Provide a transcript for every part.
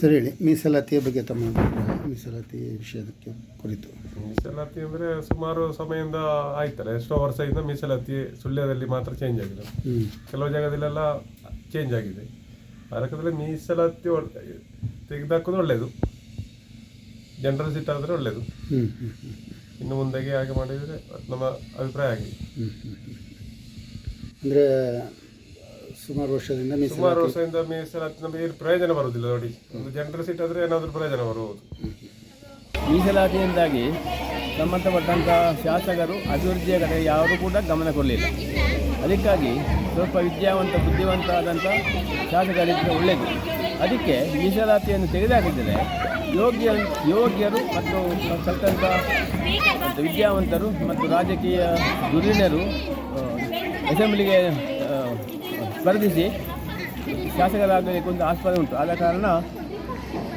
ಸರಿ ಹೇಳಿ ಮೀಸಲಾತಿಯ ಬಗ್ಗೆ ತಮ್ಮ ಅಭಿಪ್ರಾಯ ಮೀಸಲಾತಿ ವಿಷಯಕ್ಕೆ ಕುರಿತು. ಮೀಸಲಾತಿ ಅಂದರೆ ಸುಮಾರು ಸಮಯದಿಂದ ಆಯ್ತಲ್ಲ ಎಷ್ಟೋ ವರ್ಷದಿಂದ ಮೀಸಲಾತಿ ಸುಳ್ಯದಲ್ಲಿ ಮಾತ್ರ ಚೇಂಜ್ ಆಗಿದೆ. ಕೆಲವು ಜಾಗದಲ್ಲೆಲ್ಲ ಚೇಂಜ್ ಆಗಿದೆ. ಆ ಲೆಕ್ಕದಲ್ಲಿ ಮೀಸಲಾತಿ ತೆಗೆದಾಕೋದು ಒಳ್ಳೆಯದು ಜನರಲ್ ಸೀಟ್ ಆದರೆ ಒಳ್ಳೆಯದು ಇನ್ನು ಮುಂದೆಗೆ ಹಾಗೆ ಮಾಡಿದರೆ ನಮ್ಮ ಅಭಿಪ್ರಾಯ ಆಗಿದೆ ಅಂದರೆ ಸುಮಾರು ವರ್ಷದಿಂದ ಮೀಸಲಾತಿ. ಸುಮಾರು ವರ್ಷದಿಂದ ಮೀಸಲಾತಿ ನಮಗೆ ಏನು ಪ್ರಯೋಜನ ಬರುವುದಿಲ್ಲ ನೋಡಿ. ಒಂದು ಜನರಲ್ ಸೀಟ್ ಆದರೆ ಏನಾದರೂ ಪ್ರಯೋಜನ ಬರುವುದು. ಮೀಸಲಾತಿಯಿಂದಾಗಿ ಸಂಬಂಧಪಟ್ಟಂಥ ಶಾಸಕರು ಅಭಿವೃದ್ಧಿಯ ಕಡೆ ಯಾರೂ ಕೂಡ ಗಮನ ಕೊಡಲಿಲ್ಲ. ಅದಕ್ಕಾಗಿ ಸ್ವಲ್ಪ ವಿದ್ಯಾವಂತ ಬುದ್ಧಿವಂತ ಆದಂಥ ಶಾಸಕರಿದ್ದರೆ ಒಳ್ಳೆಯದು ಅದಕ್ಕೆ ಮೀಸಲಾತಿಯನ್ನು ತೆಗೆದುಹಾಕಿದರೆ ಯೋಗ್ಯ ಯೋಗ್ಯರು ಮತ್ತು ಸತ್ತಂಥ ವಿದ್ಯಾವಂತರು ಮತ್ತು ರಾಜಕೀಯ ಧುರೀಣರು ಅಸೆಂಬ್ಲಿಗೆ ಸ್ಪರ್ಧಿಸಿ ಶಾಸಕರಾಗಲಿಕ್ಕೆ ಒಂದು ಆಸ್ಪದ ಉಂಟು. ಆದ ಕಾರಣ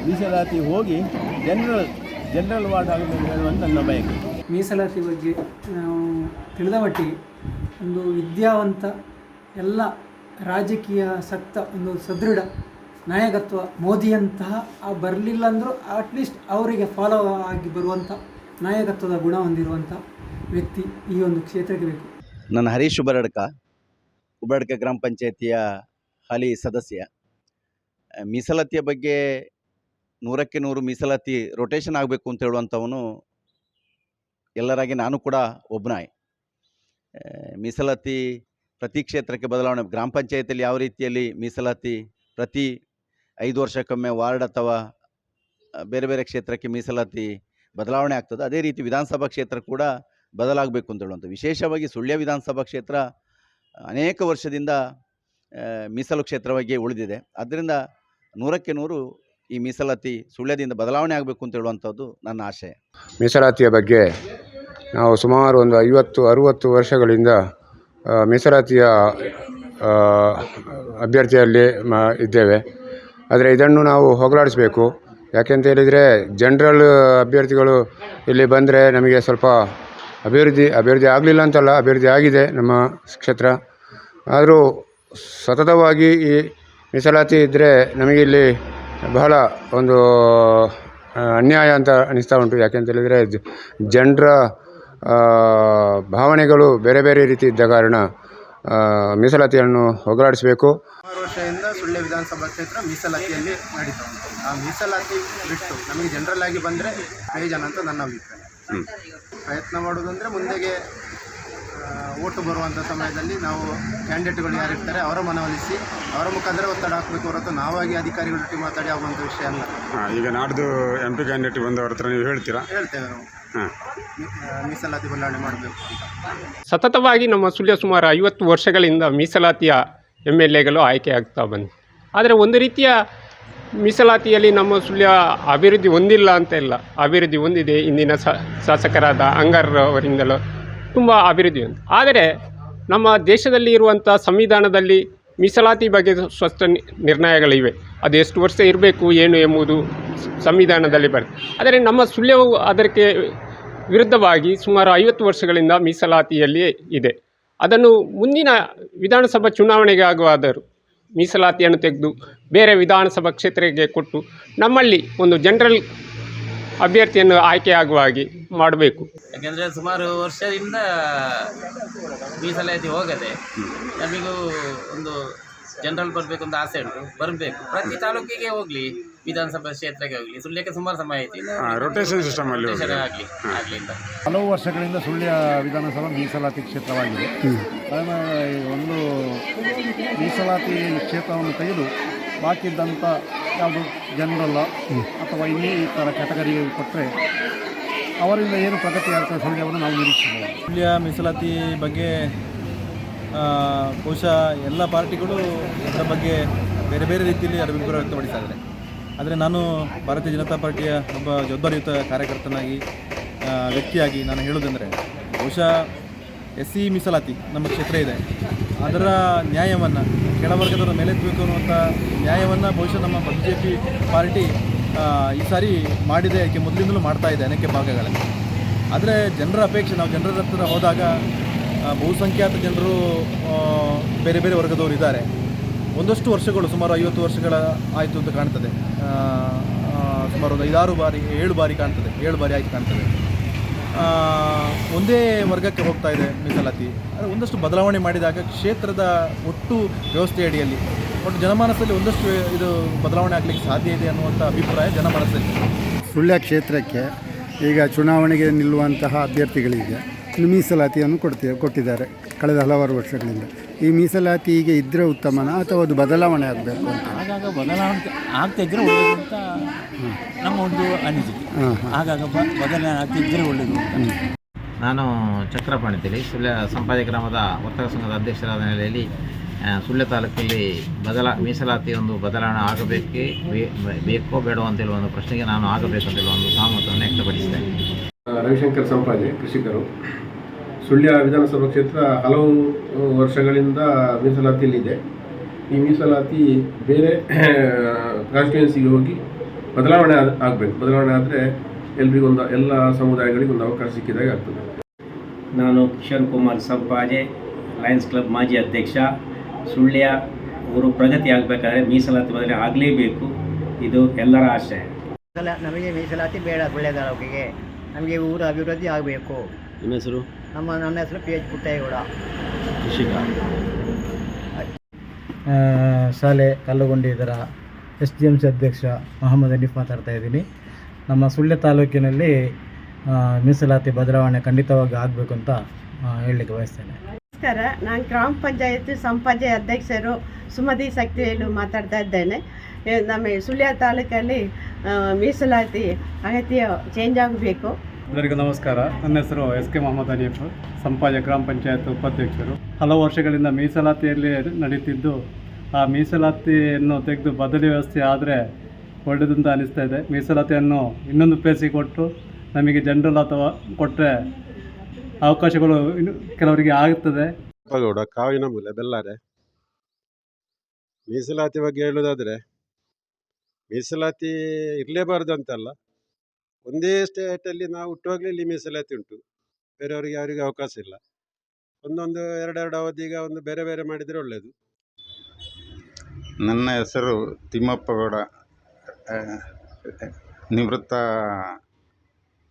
ಮೀಸಲಾತಿ ಹೋಗಿ ಜನರಲ್ ಜನರಲ್ ವಾರ್ಡ್ ಆಗಬೇಕು ಹೇಳುವಂತ ನನ್ನ ಬಯಕೆ. ಮೀಸಲಾತಿ ಬಗ್ಗೆ ನಾವು ತಿಳಿದ ಮಟ್ಟಿಗೆ ಒಂದು ವಿದ್ಯಾವಂತ ಎಲ್ಲ ರಾಜಕೀಯ ಸಕ್ತ ಒಂದು ಸದೃಢ ನಾಯಕತ್ವ ಮೋದಿಯಂತಹ ಆ ಬರಲಿಲ್ಲ ಅಂದರೂ ಅಟ್ಲೀಸ್ಟ್ ಅವರಿಗೆ ಫಾಲೋ ಆಗಿ ಬರುವಂಥ ನಾಯಕತ್ವದ ಗುಣ ಹೊಂದಿರುವಂಥ ವ್ಯಕ್ತಿ ಈ ಒಂದು ಕ್ಷೇತ್ರಕ್ಕೆ ಬೇಕು. ನನ್ನ ಹರೀಶ್ ಉಬರಡ್ಕ. ಉಬರಡ್ಕ ಗ್ರಾಮ ಪಂಚಾಯತಿಯ ಹಾಲಿ ಸದಸ್ಯ. ಮೀಸಲಾತಿಯ ಬಗ್ಗೆ ನೂರಕ್ಕೆ ನೂರು ಮೀಸಲಾತಿ ರೊಟೇಷನ್ ಆಗಬೇಕು ಅಂತ ಹೇಳುವಂಥವನು ಎಲ್ಲರಾಗಿ ನಾನು ಕೂಡ ಒಬ್ಬನಾಯ್ ಮೀಸಲಾತಿ ಪ್ರತಿ ಕ್ಷೇತ್ರಕ್ಕೆ ಬದಲಾವಣೆ, ಗ್ರಾಮ ಪಂಚಾಯತಿಯಲ್ಲಿ ಯಾವ ರೀತಿಯಲ್ಲಿ ಮೀಸಲಾತಿ ಪ್ರತಿ ಐದು ವರ್ಷಕ್ಕೊಮ್ಮೆ ವಾರ್ಡ್ ಅಥವಾ ಬೇರೆ ಬೇರೆ ಕ್ಷೇತ್ರಕ್ಕೆ ಮೀಸಲಾತಿ ಬದಲಾವಣೆ ಆಗ್ತದೆ. ಅದೇ ರೀತಿ ವಿಧಾನಸಭಾ ಕ್ಷೇತ್ರ ಕೂಡ ಬದಲಾಗಬೇಕು ಅಂತ ಹೇಳುವಂಥ ವಿಶೇಷವಾಗಿ ಸುಳ್ಯ ವಿಧಾನಸಭಾ ಕ್ಷೇತ್ರ ಅನೇಕ ವರ್ಷದಿಂದ ಮೀಸಲು ಕ್ಷೇತ್ರವಾಗಿ ಉಳಿದಿದೆ. ಆದ್ದರಿಂದ ನೂರಕ್ಕೆ ನೂರು ಈ ಮೀಸಲಾತಿ ಸುಳ್ಯದಿಂದ ಬದಲಾವಣೆ ಆಗಬೇಕು ಅಂತ ಹೇಳುವಂಥದ್ದು ನನ್ನ ಆಶಯ. ಮೀಸಲಾತಿಯ ಬಗ್ಗೆ ನಾವು ಸುಮಾರು ಒಂದು ಐವತ್ತು, ಅರುವತ್ತು ವರ್ಷಗಳಿಂದ ಮೀಸಲಾತಿಯ ಅಭ್ಯರ್ಥಿಯಲ್ಲಿ ಇದ್ದೇವೆ. ಆದರೆ ಇದನ್ನು ನಾವು ಹೋಗಲಾಡಿಸಬೇಕು. ಯಾಕೆಂತ ಹೇಳಿದರೆ, ಜನರಲ್ ಅಭ್ಯರ್ಥಿಗಳು ಇಲ್ಲಿ ಬಂದರೆ ನಮಗೆ ಸ್ವಲ್ಪ ಅಭಿವೃದ್ಧಿ ಅಭಿವೃದ್ಧಿ ಆಗಲಿಲ್ಲ ಅಂತಲ್ಲ ಅಭಿವೃದ್ಧಿ ಆಗಿದೆ ನಮ್ಮ ಕ್ಷೇತ್ರ. ಆದರೂ ಸತತವಾಗಿ ಈ ಮೀಸಲಾತಿ ಇದ್ದರೆ ನಮಗಿಲ್ಲಿ ಬಹಳ ಒಂದು ಅನ್ಯಾಯ ಅಂತ ಅನ್ನಿಸ್ತಾ ಉಂಟು. ಯಾಕೆಂತ ಹೇಳಿದರೆ ಜನರ ಭಾವನೆಗಳು ಬೇರೆ ಬೇರೆ ರೀತಿ ಇದ್ದ ಕಾರಣ ಮೀಸಲಾತಿಯನ್ನು ಹೋಗಲಾಡಿಸಬೇಕು. ಸುಮಾರು ವರ್ಷದಿಂದ ಸುಳ್ಯ ವಿಧಾನಸಭಾ ಕ್ಷೇತ್ರ ಮೀಸಲಾತಿಯಲ್ಲಿ ನಡೀತಾ ಉಂಟು ಆ ಮೀಸಲಾತಿ ಬಿಟ್ಟು ನಮಗೆ ಜನರಲ್ ಆಗಿ ಬಂದರೆ ಪ್ರಯೋಜನ ಅಂತ ನನ್ನ ಅಭಿಪ್ರಾಯ. ಪ್ರಯತ್ನ ಮಾಡೋದಂದರೆ ಮುಂದೆಗೆ ಓಟು ಬರುವಂಥ ಸಮಯದಲ್ಲಿ ನಾವು ಕ್ಯಾಂಡಿಡೇಟ್ಗಳು ಯಾರಿರ್ತಾರೆ ಅವರ ಮನವೊಲಿಸಿ ಅವರ ಮುಖಾಂತರ ಒತ್ತಡ ಹಾಕಬೇಕು ಹೊರತು ನಾವಾಗಿ ಅಧಿಕಾರಿಗಳೊಟ್ಟಿಗೆ ಮಾತಾಡಿ ಆಗುವಂಥ ವಿಷಯ ಅಲ್ಲ. ಈಗ ನಾಡ್ದು ಎಂ ಪಿ ಕ್ಯಾಂಡಿಡೇಟ್ ಬಂದವ್ರ ಹತ್ರ ನೀವು ಹೇಳ್ತೀರಾ? ಹೇಳ್ತೇವೆ ನಾವು. ಹಾಂ. ಮೀಸಲಾತಿ ಬದಲಾವಣೆ ಮಾಡಬೇಕು ಅಂತ. ಸತತವಾಗಿ ನಮ್ಮ ಸುಳ್ಯ ಸುಮಾರು ಐವತ್ತು ವರ್ಷಗಳಿಂದ ಮೀಸಲಾತಿಯ ಎಂ ಎಲ್ ಎಗಳು ಆಯ್ಕೆಯಾಗ್ತಾ ಬಂದು ಆದರೆ ಒಂದು ರೀತಿಯ ಮೀಸಲಾತಿಯಲ್ಲಿ ನಮ್ಮ ಸುಳ್ಯ ಅಭಿವೃದ್ಧಿ ಹೊಂದಿಲ್ಲ ಅಂತ ಇಲ್ಲ. ಅಭಿವೃದ್ಧಿ ಹೊಂದಿದೆ. ಇಂದಿನ ಶಾಸಕರಾದ ಅಂಗಾರವರಿಂದಲೂ ತುಂಬ ಅಭಿವೃದ್ಧಿ ಹೊಂದಿದೆ ಆದರೆ ನಮ್ಮ ದೇಶದಲ್ಲಿ ಇರುವಂಥ ಸಂವಿಧಾನದಲ್ಲಿ ಮೀಸಲಾತಿ ಬಗ್ಗೆ ಸ್ಪಷ್ಟ ನಿ- ನಿರ್ಣಯಗಳಿವೆ. ಅದು ಎಷ್ಟು ವರ್ಷ ಇರಬೇಕು, ಏನು ಎಂಬುದು ಸಂವಿಧಾನದಲ್ಲಿ ಬರುತ್ತೆ ಆದರೆ ನಮ್ಮ ಸುಳ್ಯವು ಅದಕ್ಕೆ ವಿರುದ್ಧವಾಗಿ ಸುಮಾರು ಐವತ್ತು ವರ್ಷಗಳಿಂದ ಮೀಸಲಾತಿಯಲ್ಲಿಯೇ ಇದೆ. ಅದನ್ನು ಮುಂದಿನ ವಿಧಾನಸಭಾ ಚುನಾವಣೆಗೆ ಆಗುವಾದರೂ ಮೀಸಲಾತಿಯನ್ನು ತೆಗೆದು ಬೇರೆ ವಿಧಾನಸಭಾ ಕ್ಷೇತ್ರಕ್ಕೆ ಕೊಟ್ಟು ನಮ್ಮಲ್ಲಿ ಒಂದು ಜನರಲ್ ಅಭ್ಯರ್ಥಿಯನ್ನು ಆಯ್ಕೆಯಾಗುವ ಹಾಗೆ ಮಾಡಬೇಕು. ಯಾಕೆಂದರೆ ಸುಮಾರು ವರ್ಷದಿಂದ ಮೀಸಲಾತಿ ಹೋಗದೆ ನಮಗೂ ಒಂದು ಜನರಲ್ ಬರಬೇಕು ಅಂತ ಆಸೆ ಉಂಟು. ಬರಬೇಕು. ಪ್ರತಿ ತಾಲೂಕಿಗೆ ಹೋಗಲಿ ವಿಧಾನಸಭಾ ಕ್ಷೇತ್ರಕ್ಕೆ ಹೋಗಲಿ. ಸುಳ್ಯಕ್ಕೆ ಸುಮಾರು ಸಮಯ ಐತಿ ರೊಟೇಷನ್ ಸಿಸ್ಟಮ್ ಅಲ್ಲಿ ಆಗಲಿ ಆಗಲಿ ಹಲವು ವರ್ಷಗಳಿಂದ ಸುಳ್ಯ ವಿಧಾನಸಭಾ ಮೀಸಲಾತಿ ಕ್ಷೇತ್ರವಾಗಿದೆ. ಅದನ್ನು ಒಂದು ಮೀಸಲಾತಿ ಕ್ಷೇತ್ರವನ್ನು ತೆಗೆದು ಬಾಕಿ ಇದ್ದಂಥ ಯಾವುದು ಜನರಲ್ಲ ಅಥವಾ ಇನ್ನೇ ಈ ಥರ ಕ್ಯಾಟಗರಿಗೆ ಕೊಟ್ಟರೆ ಅವರಿಂದ ಏನು ಪ್ರಗತಿ ಆಗ್ತದೆ ಸೌಲಭ್ಯವನ್ನು ನಾವು ನಿರೀಕ್ಷಿಸಬಹುದು. ಇಲ್ಲಿಯ ಮೀಸಲಾತಿ ಬಗ್ಗೆ ಬಹುಶಃ ಎಲ್ಲ ಪಾರ್ಟಿಗಳು ಇದರ ಬಗ್ಗೆ ಬೇರೆ ಬೇರೆ ರೀತಿಯಲ್ಲಿ ಅಭಿಪ್ರಾಯ ವ್ಯಕ್ತಪಡಿಸ್ತಾ ಇದ್ದಾರೆ ಆದರೆ ನಾನು ಭಾರತೀಯ ಜನತಾ ಪಾರ್ಟಿಯ ಒಬ್ಬ ಜವಾಬ್ದಾರಿಯುತ ಕಾರ್ಯಕರ್ತನಾಗಿ ವ್ಯಕ್ತಿಯಾಗಿ ನಾನು ಹೇಳೋದಂದರೆ ಬಹುಶಃ ಎಸ್ ಸಿ ಮೀಸಲಾತಿ ನಮ್ಮ ಕ್ಷೇತ್ರ ಇದೆ. ಅದರ ನ್ಯಾಯವನ್ನು ಕೆಳವರ್ಗದವರ ಮೇಲೆತ್ತಬೇಕು ಅನ್ನುವಂಥ ನ್ಯಾಯವನ್ನು ಬಹುಶಃ ನಮ್ಮ ಬಿ ಜೆ ಪಿ ಪಾರ್ಟಿ ಈ ಸಾರಿ ಮಾಡಿದೆ, ಯಾಕೆ ಮೊದಲಿಂದಲೂ ಮಾಡ್ತಾ ಇದೆ ಅನೇಕ ಭಾಗಗಳಲ್ಲಿ. ಆದರೆ ಜನರ ಅಪೇಕ್ಷೆ, ನಾವು ಜನರ ಹತ್ರ ಹೋದಾಗ ಬಹುಸಂಖ್ಯಾತ ಜನರು ಬೇರೆ ಬೇರೆ ವರ್ಗದವರು ಇದ್ದಾರೆ. ಒಂದಷ್ಟು ವರ್ಷಗಳು, ಸುಮಾರು ಐವತ್ತು ವರ್ಷಗಳ ಆಯಿತು ಅಂತ ಕಾಣ್ತದೆ. ಸುಮಾರು ಒಂದು ಐದಾರು ಬಾರಿ, ಏಳು ಬಾರಿ ಕಾಣ್ತದೆ, ಏಳು ಬಾರಿ ಆಯ್ತು ಕಾಣ್ತದೆ. ಒಂದೇ ವರ್ಗಕ್ಕೆ ಹೋಗ್ತಾ ಇದೆ ಮೀಸಲಾತಿ. ಆದರೆ ಒಂದಷ್ಟು ಬದಲಾವಣೆ ಮಾಡಿದಾಗ ಕ್ಷೇತ್ರದ ಒಟ್ಟು ವ್ಯವಸ್ಥೆ ಅಡಿಯಲ್ಲಿ ಒಟ್ಟು ಜನಮಾನಸದಲ್ಲಿ ಒಂದಷ್ಟು ಇದು ಬದಲಾವಣೆ ಆಗಲಿಕ್ಕೆ ಸಾಧ್ಯ ಇದೆ ಅನ್ನುವಂಥ ಅಭಿಪ್ರಾಯ ಜನಮಾನಸದಲ್ಲಿ. ಸುಳ್ಯ ಕ್ಷೇತ್ರಕ್ಕೆ ಈಗ ಚುನಾವಣೆಗೆ ನಿಲ್ಲುವಂತಹ ಅಭ್ಯರ್ಥಿಗಳಿಗೆ ಮೀಸಲಾತಿಯನ್ನು ಕೊಡ್ತೀವಿ ಕೊಟ್ಟಿದ್ದಾರೆ ಕಳೆದ ಹಲವಾರು ವರ್ಷಗಳಿಂದ. ಈ ಮೀಸಲಾತಿ ಈಗ ಇದ್ದರೆ ಉತ್ತಮನ ಅಥವಾ ಅದು ಬದಲಾವಣೆ ಆಗಬೇಕು ಅಂತ? ಆಗಾಗ ಬದಲಾವಣೆ ಆಗ್ತಿದ್ರೆ ಒಳ್ಳೆಯದು ಅಂತ ನಮ್ಮ ಒಂದು ಅನಿಸಿಕೆ. ಆಗಾಗ ಬ- ಬದಲಾವಣೆ ಆಗ್ತಿದ್ರೆ ಒಳ್ಳೆಯದು ಅಂತ ನಾನು ಚಕ್ರಪಾಣಿ ತಿಳಿ ಸುಳ್ಯ ಸಂಪಾದ ಗ್ರಾಮದ ವರ್ತಕ ಸಂಘದ ಅಧ್ಯಕ್ಷರಾದ ನೆಲೆಯಲ್ಲಿ ಆ, ಸುಳ್ಯ ತಾಲೂಕಲ್ಲಿ ಬದಲಾ ಮೀಸಲಾತಿ ಒಂದು ಬದಲಾವಣೆ ಆಗಬೇಕೇ ಬೇ- ಬೇಕೋ ಬೇಡೋ ಅಂತೇಳುವ ಒಂದು ಪ್ರಶ್ನೆಗೆ ನಾನು ಆಗಬೇಕಂತೇಳುವ ಒಂದು ಸಹಮತವನ್ನು ವ್ಯಕ್ತಪಡಿಸಿದ್ದೇನೆ. ರವಿಶಂಕರ್ ಸಂಪಾಜೆ ಕೃಷಿಕರು. ಸುಳ್ಯ ವಿಧಾನಸಭಾ ಕ್ಷೇತ್ರ ಹಲವು ವರ್ಷಗಳಿಂದ ಮೀಸಲಾತಿಯಲ್ಲಿದೆ. ಈ ಮೀಸಲಾತಿ ಬೇರೆ ಕಾನ್ಸ್ಟಿಟ್ಯೂನ್ಸಿಗೆ ಹೋಗಿ ಬದಲಾವಣೆ ಆಗಬೇಕು. ಬದಲಾವಣೆ ಆದರೆ ಎಲ್ರಿಗೊಂದು ಎಲ್ಲ ಸಮುದಾಯಗಳಿಗೆ ಒಂದು ಅವಕಾಶ ಸಿಕ್ಕಿದಾಗ ಆಗ್ತದೆ. ನಾನು ಕಿಶೋರ್ ಕುಮಾರ್ ಸಂಪಾಜೆ ಲಯನ್ಸ್ ಕ್ಲಬ್ ಮಾಜಿ ಅಧ್ಯಕ್ಷ. ಸುಳ್ಯ ಊರು ಪ್ರಗತಿ ಆಗಬೇಕಾದ್ರೆ ಮೀಸಲಾತಿ ಬದಲಾವಣೆ ಆಗಲೇಬೇಕು. ಇದು ಎಲ್ಲರ ಆಶಯ ನಮಗೆ ಮೀಸಲಾತಿ ಬೇಡ ಸುಳ್ಯ ತಾಲೂಕಿಗೆ ನಮಗೆ ಊರು ಅಭಿವೃದ್ಧಿ ಆಗಬೇಕು. ನಿಮ್ಮ ಹೆಸರು? ನಮ್ಮ ನನ್ನ ಹೆಸರು ಪಿ ಎಚ್ ಪುಟ್ಟೇಗೌಡ ಕೃಷಿಕ ಶಾಲೆ ಕಲ್ಲುಗೊಂಡಿ ಇದರ ಎಸ್ ಡಿ ಎಂ ಸಿ ಅಧ್ಯಕ್ಷ ಮೊಹಮ್ಮದ್ ಹನೀಫ್ ಮಾತಾಡ್ತಾ ಇದ್ದೀನಿ. ನಮ್ಮ ಸುಳ್ಯ ತಾಲೂಕಿನಲ್ಲಿ ಮೀಸಲಾತಿ ಬದಲಾವಣೆ ಖಂಡಿತವಾಗಿ ಆಗಬೇಕು ಅಂತ ಹೇಳಲಿಕ್ಕೆ ಬಯಸ್ತೇನೆ. ನಮಸ್ಕಾರ ನಾನು ಗ್ರಾಮ ಪಂಚಾಯತ್ ಸಂಪಾಜೆ ಅಧ್ಯಕ್ಷರು ಸುಮತಿ ಶಕ್ತಿವೇಲು ಮಾತಾಡ್ತಾ ಇದ್ದೇನೆ. ನಮ್ಮ ಸುಳ್ಯ ತಾಲೂಕಲ್ಲಿ ಮೀಸಲಾತಿ ಅಗತ್ಯ ಚೇಂಜ್ ಆಗಬೇಕು. ಎಲ್ಲರಿಗೂ ನಮಸ್ಕಾರ. ನನ್ನ ಹೆಸರು ಎಸ್ ಕೆ ಮೊಹಮ್ಮದ್ ಹನೀಫ್ ಸಂಪಾಜ ಗ್ರಾಮ ಪಂಚಾಯತ್ ಉಪಾಧ್ಯಕ್ಷರು. ಹಲವು ವರ್ಷಗಳಿಂದ ಮೀಸಲಾತಿಯಲ್ಲಿ ನಡೀತಿದ್ದು, ಆ ಮೀಸಲಾತಿಯನ್ನು ತೆಗೆದು ಬದಲಿ ವ್ಯವಸ್ಥೆ ಆದರೆ ಒಳ್ಳೆಯದಂತ ಅನಿಸ್ತಾ ಇದೆ. ಮೀಸಲಾತಿಯನ್ನು ಇನ್ನೊಂದು ಪ್ಲೇಸಿಗೆ ಕೊಟ್ಟು ನಮಗೆ ಜನರಲ್ ಅಥವಾ ಕೊಟ್ಟರೆ ಅವಕಾಶಗಳು ಇನ್ನು ಕೆಲವರಿಗೆ ಆಗುತ್ತದೆ ಕಾವಿನ ಮೂಲೆ, ಬೆಲ್ಲಾರೆ. ಮೀಸಲಾತಿ ಬಗ್ಗೆ ಹೇಳೋದಾದರೆ, ಮೀಸಲಾತಿ ಇರಲೇಬಾರ್ದು ಅಂತಲ್ಲ. ಒಂದೇ ಸ್ಟೇಟಲ್ಲಿ ನಾವು ಹುಟ್ಟುವಾಗಲೇ ಮೀಸಲಾತಿ ಉಂಟು ಬೇರೆಯವರಿಗೆ ಅವರಿಗೆ ಅವಕಾಶ ಇಲ್ಲ. ಒಂದೊಂದು ಎರಡೆರಡು ಈಗ ಒಂದು ಬೇರೆ ಬೇರೆ ಮಾಡಿದರೆ ಒಳ್ಳೆಯದು ನನ್ನ ಹೆಸರು ತಿಮ್ಮಪ್ಪಗೌಡ ನಿವೃತ್ತ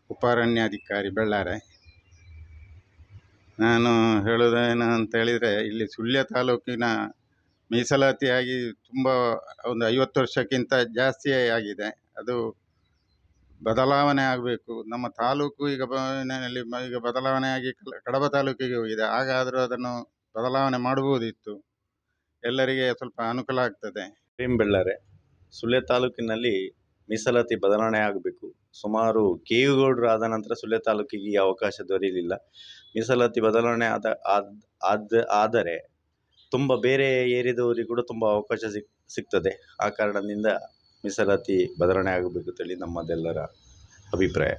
ಉಪಾರಣ್ಯಾಧಿಕಾರಿ ಬೆಳ್ಳಾರೆ. ನಾನು ಹೇಳೋದೇನು ಅಂತ ಹೇಳಿದರೆ, ಇಲ್ಲಿ ಸುಳ್ಯ ತಾಲೂಕಿನ ಮೀಸಲಾತಿಯಾಗಿ ತುಂಬ ಒಂದು ಐವತ್ತು ವರ್ಷಕ್ಕಿಂತ ಜಾಸ್ತಿಯೇ ಆಗಿದೆ. ಅದು ಬದಲಾವಣೆ ಆಗಬೇಕು. ನಮ್ಮ ತಾಲೂಕು ಈಗ ಈಗ ಬದಲಾವಣೆಯಾಗಿ ಕಡಬ ತಾಲೂಕಿಗೆ ಹೋಗಿದೆ. ಹಾಗಾದರೂ ಅದನ್ನು ಬದಲಾವಣೆ ಮಾಡಬಹುದಿತ್ತು. ಎಲ್ಲರಿಗೆ ಸ್ವಲ್ಪ ಅನುಕೂಲ ಆಗ್ತದೆ. ಬೆಳ್ಳಾರೆ, ಸುಳ್ಯ ತಾಲೂಕಿನಲ್ಲಿ ಮೀಸಲಾತಿ ಬದಲಾವಣೆ ಆಗಬೇಕು. ಸುಮಾರು ಕೇವಿಗೌಡರು ಆದ ನಂತರ ಸುಳ್ಯ ತಾಲೂಕಿಗೆ ಈ ಅವಕಾಶ ದೊರೆಯಲಿಲ್ಲ. ಮೀಸಲಾತಿ ಬದಲಾವಣೆ ಆದ, ಆದ್- ಆದ, ಆದರೆ ತುಂಬ ಬೇರೆ ಏರಿಯಾದವರಿಗೆ ಕೂಡ ತುಂಬ ಅವಕಾಶ ಸಿಕ್, ಸಿಗ್ತದೆ. ಆ ಕಾರಣದಿಂದ ಮೀಸಲಾತಿ ಬದಲಾವಣೆ ಆಗಬೇಕು ಅಂತೇಳಿ ನಮ್ಮದೆಲ್ಲರ ಅಭಿಪ್ರಾಯ.